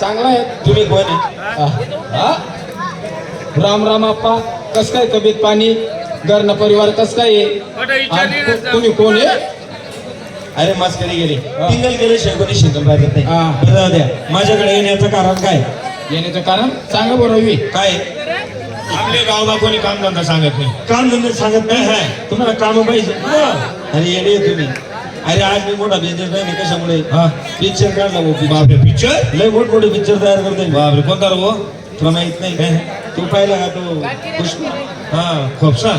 चांगला आहे. तुम्ही कोण आहे हा? राम राम आप्पा. कस काय तब्येत पाणी? घरना परिवार कस काय आहे? तुम्ही कोण आहे? अरे मस्करी गेली. टिंगल गेले शेकोनी शिंगल पाहिजे हा. बरं द्या. माझ्याकडे येण्याचं कारण काय? येण्याचं कारण? सांगा बरं मी काय? आपले गावला कोणी काम धंदा सांगत नाही. काम धंदे सांगत नाही? हाय तुम्हाला काम पाहिजे. अरे आहे तुम्ही. अरे आज मी मोठा बिझनेस नाही कशामुळे? हा. पिक्चर काढला भाऊ. बापरे पिक्चर लय मोठ मोठे पिक्चर तयार करतोय मी. बापरे कोणता रे वो तुला माहीत नाही काय तू पाहिला का तो पुष्पा? हा खोपसा?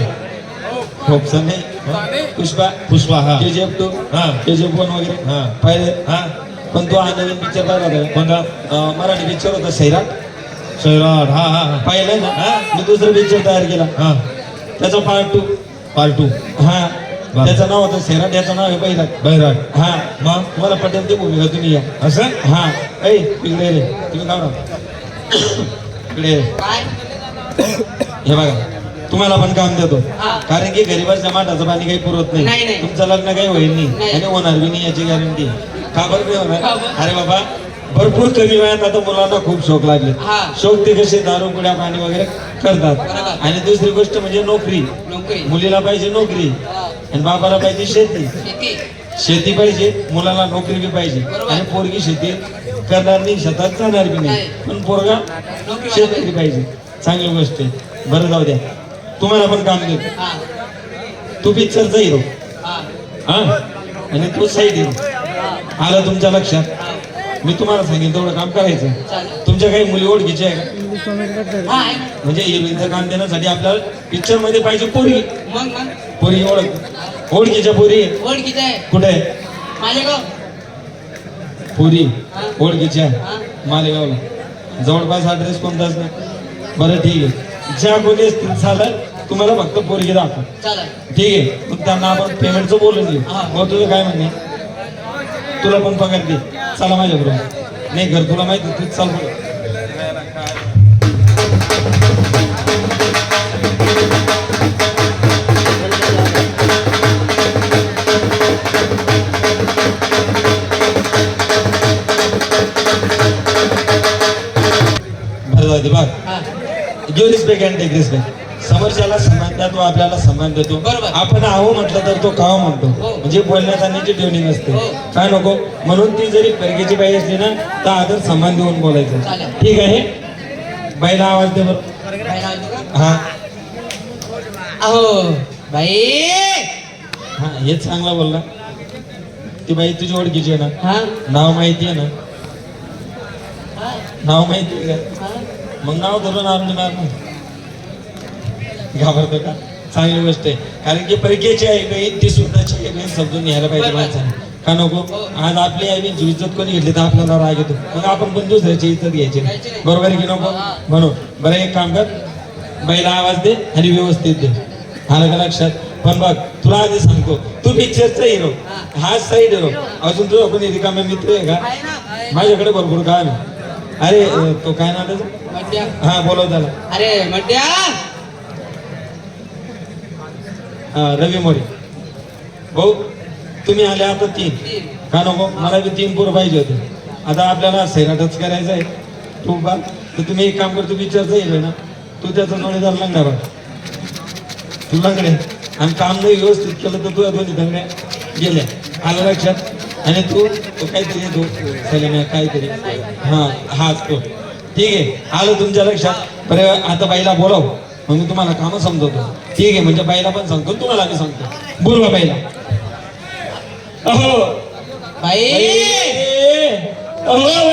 खोपसा नाही. पुष्पा? पुष्पा हा. के जी एफ टू हा. के जी एफ वन वगैरे? हा. पाहिले? हा. पण तो हा नवीन पिक्चर पाहिला कोणता? मराठी पिक्चर होता सैराट. सैराट हा हा हा. पाहिलंय ना? हा. मी दुसरं पिक्चर तयार केला. हा. त्याचा पार्ट टू पार्ट टू हा. त्याचं नाव होतं सैराट याचं नाव आहे पहिला बैराट हा मग? तुम्हाला पटेल ते भूमिका तुम्ही या. असं? हा. ऐ इकडे रे तुम्ही इकडे रे. हे बघा तुम्हाला पण काम देतो. हा. कारण की गरीबाच्या माठाचं पाणी काही पुरत नाही, नाही नाही. तुमचं लग्न काही होईल नाही. आणि होणार बी नाही याची गॅरंटी का बरं नाही का होणार? अरे बाबा भरपूर कमी वयात आता मुलांना खूप शौक लागले. हा. शौक ते कसे दारू पुड्या पाणी वगैरे करतात. आणि दुसरी गोष्ट म्हणजे नोकरी. मुलीला पाहिजे नोकरी. आणि बाबाला पाहिजे शेती. शेती. शेती पाहिजे मुलाला नोकरी बी पाहिजे. आणि पोरगी शेती करणार नाही शेतात जाणार बी नाही. पण पोरगा शेतकरी पाहिजे. चांगली गोष्ट आहे. बरं जाऊ द्या. तुम्हाला पण काम देतो. हा. तू पिक्चरचा हिरो हा. हा. आणि तू साईड हिरो हा. आलं तुमच्या लक्षात? हा. मी तुम्हाला सांगेन तेवढं काम करायचं. तुमच्या काही मुली ओळखीच्या आहे का हा. म्हणजे हिरोईनचं काम देण्यासाठी आपल्याला पिक्चरमध्ये पाहिजे पोरगी मग मग? पोरगी ओळख. ओळखीच्या पोरी. आहे. ओळखीचं आहे. कुठे? आहे? मालेगाव. पुरी. हा. ओळखीच्या. हा. मालेगावला. जवळपास ऍड्रेस कोणताच नाही बरं ठीक आहे. ज्या कोणी असतील चालेल तुम्हाला फक्त पोरगी दाखव. ठीक आहे. मग त्यांना आपण पेमेंटचं बोलून घेऊ हा. मग तुझं काय म्हणणे तुला पण पगार दे. चला माझ्याबरोबर. नाही घर तुला माहिती तूच चाल जाऊ दे बघ give respect and take respect समोरच्याला सन्मान द्या तो आपल्याला सन्मान देतो. बरोबर. आपण आहो म्हटलं तर तो काहो म्हणतो. हो. म्हणजे बोलण्यात जाण्याची ट्युनिंग असते. हो. काय नको? म्हणून ती जरी परकेची बाई असली ना तर आदर सन्मान देऊन बोलायचं. ठीक आहे? बाईला आवाज दे बरं. हा. अहो बाई. हा हेच चांगला बोलला ती बाई तुझी ओळखीची आहे ना. नाव माहिती आहे ना? नाव माहिती आहे का? मग नाव धरून आणून मार ना घाबरतो का? चांगली गोष्ट आहे. कारण की परकेची आई बहीण ती स्वतःची आई बहीण समजून घ्यायला पाहिजे. माणसाने का नको? आज आपली आई बहीणची इज्जत कोणी घेतली तर आपल्याला राग येतो. मग आपण पण दुसऱ्याची इज्जत घ्यायची नाही. नाही. बरोबर आहे की नको. म्हणून बरं एक काम कर. बाईला आवाज दे आणि व्यवस्थित दे. आलं का लक्षात? पण बघ तुला आधी सांगतो. तू पिक्चरचा हिरो हा. साईड हिरो अजून तुझा कोणी रिकामे मित्र आहे का? आहे आहे. माझ्याकडे भरपूर काम आहे. अरे तो काय नाव त्याचं? हा बोलव त्याला. अरे मड्या. हा, रवी मोरे. भाऊ तुम्ही आले आता तीन. का नको? मला बी तीन पोरं पाहिजे होते. आता आपल्याला सैराटच करायचं आहे. तू बा तर तुम्ही एक काम करतो विचारचं येईल ना. तू त्याचा जोडीदार लागणार बा तू लागणे आणि काम नाही व्यवस्थित केलं तर तुझ्या दोन्ही दंगड्या गेल्या. आलं लक्षात? आणि तू तो काहीतरी सैन्या काहीतरी. हा हाच तो. ठीक आहे. आलं तुमच्या लक्षात. बरं आता बाईला बोलाव. मग मी तुम्हाला कामं समजवतो. ठीक आहे म्हणजे बाईला पण सांगतो तुम्हाला मी सांगतो. बोलवा बाईला. अहो. बाई! अहो